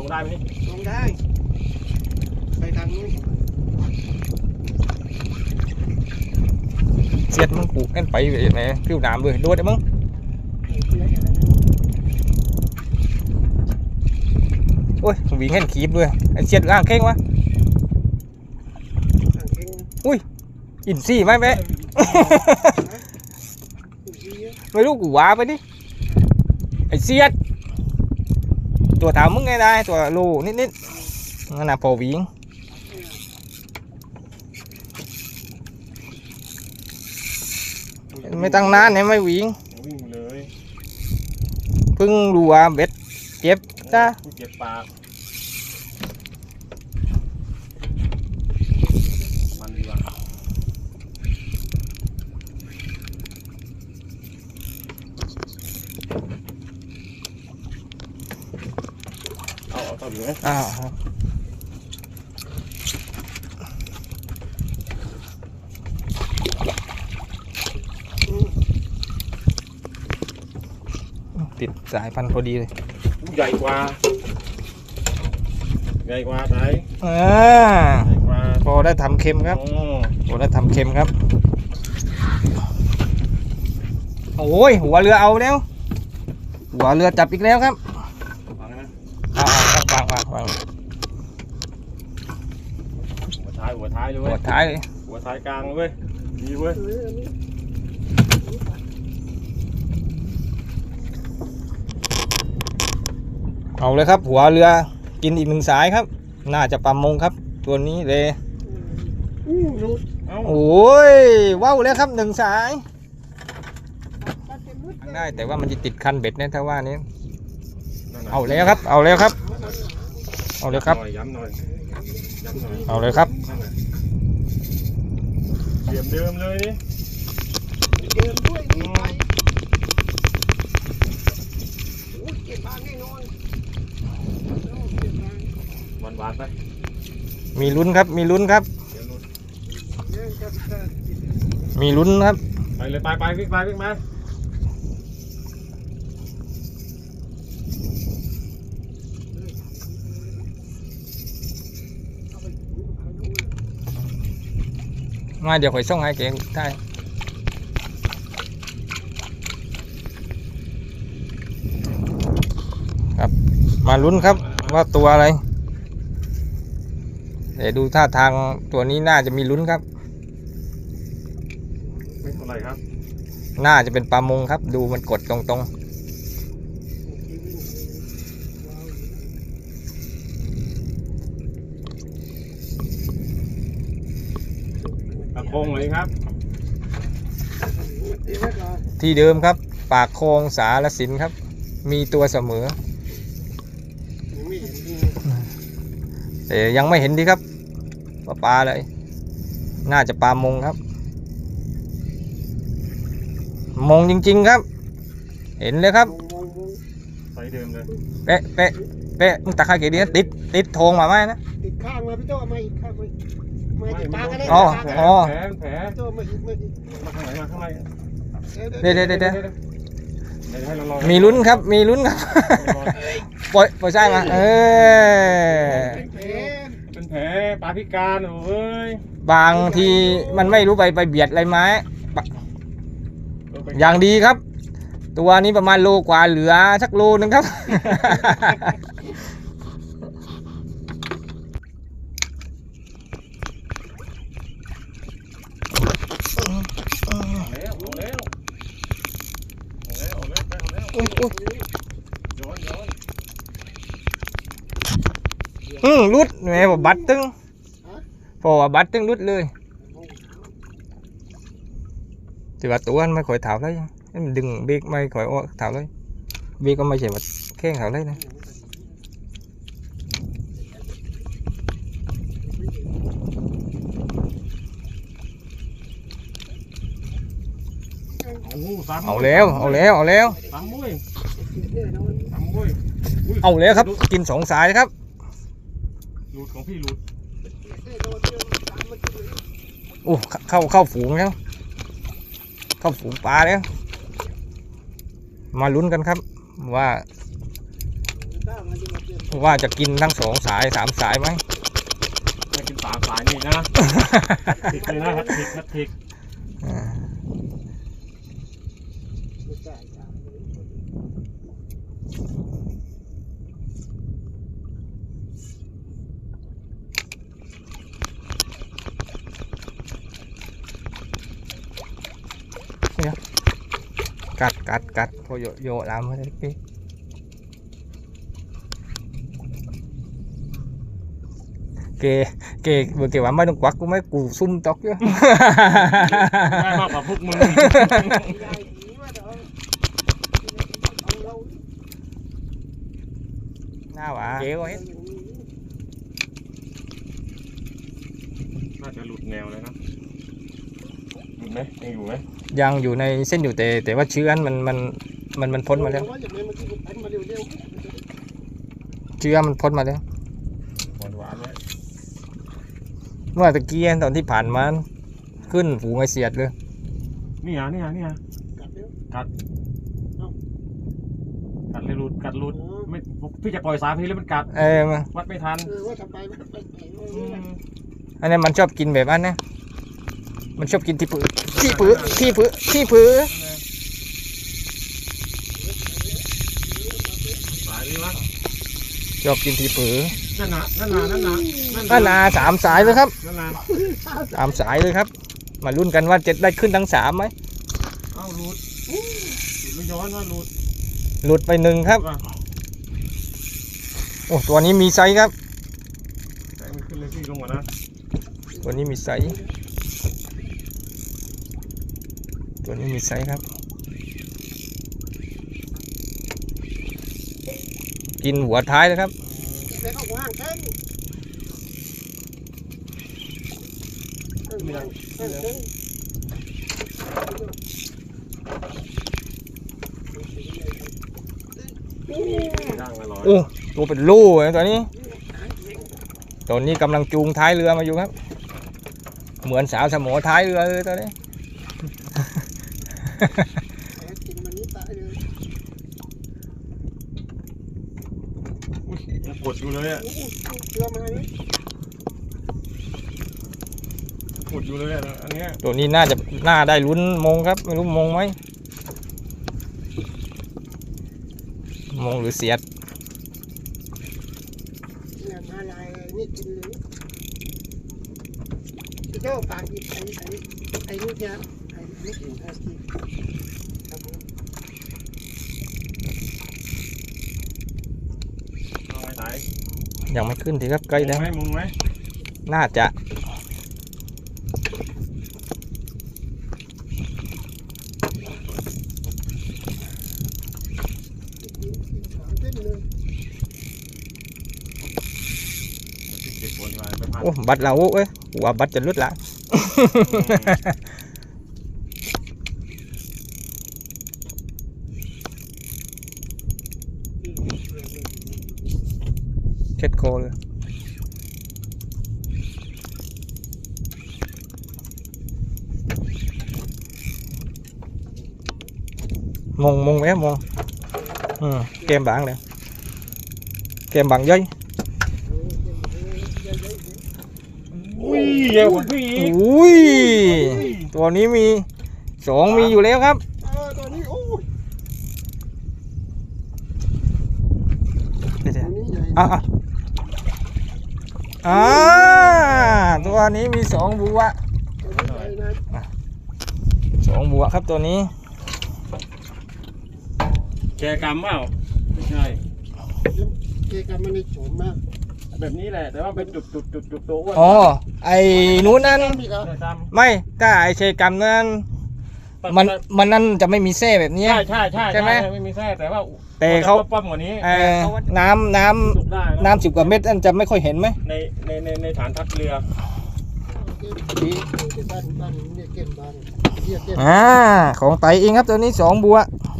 ลงได้ไหมนี่ลงได้ ไปทางนู้นเสียดมึงปลูกกันไปไหนผิวน้ำเลยดูได้มั้งโอ้ยวิ่งเห็นขีบเลยไอ้เสียดล่างเข่งวะทางเก่งอินซี่ไหมแม่ไม่รู้กูว่าไปดิไอ้เสียด ตัวถามมึงไงได้ตัวโลนิดนิดๆนั่นน่ะพอวิ่งไม่ตั้งนานเนี่ยไม่วิ่งวิ่งเลยเพิ่งรู้ว่าเบ็ดเจ็บจ้าผู้เจ็บปากมันดีกว่า เอาเอาต่อดีไหมอ้าวติดสายพันธุ์พอดีเลย ใหญ่กว่า ใหญ่กว่าไหนอ่าใหญ่กว่าพอได้ทำเค็มครับโอ้พอได้ทำเค็มครับ โอ้ยหัวเรือเอาแล้ว หัวเรือจับอีกแล้วครับฟังนะเอา เอาครับวางวางวางหัวท้ายหัวท้ายเลยหัเว้วยท้ายเลยหัวท้ายกลางเลยเว้ยดีเว้ยเอออันนี้เอาเลยครับ หัวเรือกินอีกหนึ่งสายครับ น่าจะปั๊มมงครับ ตัวนี้เลยอู้รูดเอ้าโอ้ยว้าวแล้วครับหนึ่งสายตัดเป็นมุดได้แต่ว่ามันจะติดคันเบ็ดเนี่ยถ้าว่านี้นั่นน่ะเอาแล้วครับ เอาแล้วครับ เอาเลยครับหน่อยย้ำหน่อยย้ำหน่อยเอาเลยครับนั่นน่ะเหลี่ยมเดิมเลยนี่เดินด้วยวิ่งไปโอ้ยเก็บบางแน่นอนโอ้เก็บบางหวานหวานๆไปมีลุ้นครับ มีลุ้นครับเดี๋ยวนู่นเดินกับเดินมีลุ้นครับ ไปเลยไปไปวิ่งไปวิ่งมาเอา มาเดี๋ยวข่อยส่งให้เก่งได้ครับ มาลุ้นครับว่าตัวอะไรเดี๋ยวดูท่าทางตัวนี้น่าจะมีลุ้นครับ ไม่เท่าไหร่ครับ น่าจะเป็นปลามงครับ ดูมันกดตรงต คงเลยครับตีไว้ก่อนๆที่เดิมครับ ปากโคงสารสินครับ มีตัวเสมอยังไม่เห็นดีแต่ยังไม่เห็นดีครับว่าปลาอะไรน่าจะปลามงครับ มงจริง ๆครับ เห็นเลยครับมองมองมองไซส์เดิมเลยเป๊ะเป๊ะเป๊ะมึงตะไคร้กี่เดียวติดติดโทงมาไหมนะติดข้างมาพี่โต้เอามาอีกข้างมา อีกมาติดตากันได้อ๋อติดตากันอ๋อ แผลแผลพี่โต้มาอีกมาอีกมาข้างไหนมาข้างในเดี๋ยวเดี๋ยวเดี๋ยวเดี๋ยว เดี๋ยวให้เราลองมีลุ้นครับ มีลุ้นครับ ปล่อยปล่อยใช่มาเออเอ๊ะเป็นแผลปลาพิการโอ้ยบางทีมันไม่รู้ไปไปเบียดอะไรไหมอย่างดีครับ ตัวนี้ประมาณโลกว่าเหลือสักโลนึงครับ เอาแล้วเอาแล้วเอาแล้วเอาแล้วเอาแล้วอุ๊ยอุ๊ยย้อนย้อนอืมรุดแหม่บอกบัดตึงพอว่าบัดตึงรุดเลยแต่ว่าตัวมันไม่ค่อยเถาเลยมันดึงเบรกไม่ค่อยออกเถาเลยเบรกก็ไม่ใช่ว่าแข้งเถาเลยนะเอาสามเอาแล้ว เอาแล้ว เอาแล้ว สามมุ้ยแน่นอนสามมุ้ยยเอาแล้วครับ กินสองสายครับ หลุดของพี่หลุดแน่นอนเดียวตามมากินเลยโอ้เข้าเข้าฝูงแล้วเข้าฝูงปลาแล้ว มาลุ้นกันครับ ว่าตามมาจะมาเปลี่ยนว่าจะกินทั้งสองสายสามสายไหมไม่กินสามสายนี่นะ ทิกเลยนะฮัตทิกฮัตทิก อ่า ไม่ใช่สามเลย กัดกัดกัดโยโยลามมาเลยพี่เกเกเบอร์เกว่าไม่ต้องควักกูไม่กูซุ่มตอกอยู่ได้มากกว่าพวกมึงยายผีว่าเดี๋ยวเอาเอาเราหน้าหวาเก๋กว่าเฮ็ดอย่างนี้น่าจะหลุดแนวเลยนะหลุด ไหมยังอยู่ไหมยังอยู่ในเส้นอยู่แต่แต่ว่าเชื้อมันมันมันมันพ้นมาแล้วว่าอย่างนี้มันที่มันมาเร็วเชื้อมันพ้นมาแล้วหวานหวานๆไว้เมื่อตะกี้ตอนที่ผ่านมาขึ้นฝูงไอเสียดเลย นี่อะนี่อะนี่อะๆกัดเร็วกัดเลยหลุดกัดหลุดไม่พี่จะปล่อยสามทีแล้วมันกัด เออมาวัดไม่ทันเออว่าทำไปว่าไปไหนว่าอือย่างนี้มอันนั้นมันชอบกินแบบนั้นนะ มันชอบกินที่ผือที่ผือที่ผือที่ผือสายนี้วะชอบกินที่ผือนั่นน่ะนั่นน่ะนั่นน่ะนั่นนาสามสายเลยครับนั่นน่ะสามสายเลยครับ มาลุ้นกันว่าจะได้ขึ้นทั้งสามไหมเอ้าหลุดหลุดไม่ย้อนว่าหลุดหลุดไปหนึ่งครับว่าโอ้ตัวนี้มีไซส์ครับแต่ไม่ขึ้นเลยพี่ลงก่อนนะตัวนี้มีไซส์ ตัวนี้มีไซส์ครับ กินหัวท้ายเลยครับไปเข้าว่างแข้งว่างแข้งย่างอร่อยโอ้ตัวเป็นลูกนะตัวนี้ตัวนี้กำลังจูงท้ายเรือมาอยู่ครับ เหมือนสาวสมอท้ายเรือเลยตัวนี้ กินมันนี้ตายเลยอุ้ยยังปวดอยู่เลยอะโอ้โหเรือมาเลยปวดอยู่เลยอะอันเนี้ยตัวนี้น่าจะน่าได้ลุ้นมงครับ ไม่รู้มงไหมมงหรือเสียดเนี่ยมาลายนี่กินเลยเจ้าปากอีกไอ้ไอ้ไอ้นี่จะไอ้นี่กินไอ้ที่ครับผมเอาไว้ไหนยั งไม่ขึ้นทีครับใกล้แล้วมุงไหมมุงไหมน่าจะสามเส้นเลยเจ็บปวดไปไปพันโอ้บัตรเราเอ้ยหัวบัตรจะลุดละ เช็ดโคเลยมงมงแม่มงอืมเกมบางเลยเกมบางย่อยอุ้ยเดี๋ยวผมพี่อีกอุ้ยตัวนี้มีสองมีอยู่แล้วครับเออตัวนี้โอ้ยเดี๋ยวตัวนี้ใหญ่ๆอะ อะอ่าตัวนี้มีสองบัวตัวนี้ใหญ่นะสองบัวครับตัวนี้ แกกรรมเปล่าไม่ใช่เกกันมันในโฉมมาก แบบนี้แหละ แต่ว่าเป็นจุดจุดจุดจุดตัวอ้วนอ๋อไอ้นู้นนั่นมีครับแกกรรมไม่ถ้าไอ้เชยกรรมนั้น มันมันนั่นจะไม่มีเส้แบบเนี้ย ใช่ใช่ใช่ใช่ไหมไม่มีแท้แต่ว่าแต่เขาป้อมกว่านี้เอ่อน้ำน้ำสุกได้ะน้ำสิบกว่าเม็ดนั่นจะไม่ค่อยเห็นไหมในในในในฐานทัพเรือดีบ้านบ้านเนี่ยเก็บบ้านเรียกเก็บ อ่าของไตเองครับตัวนี้สองบัวเ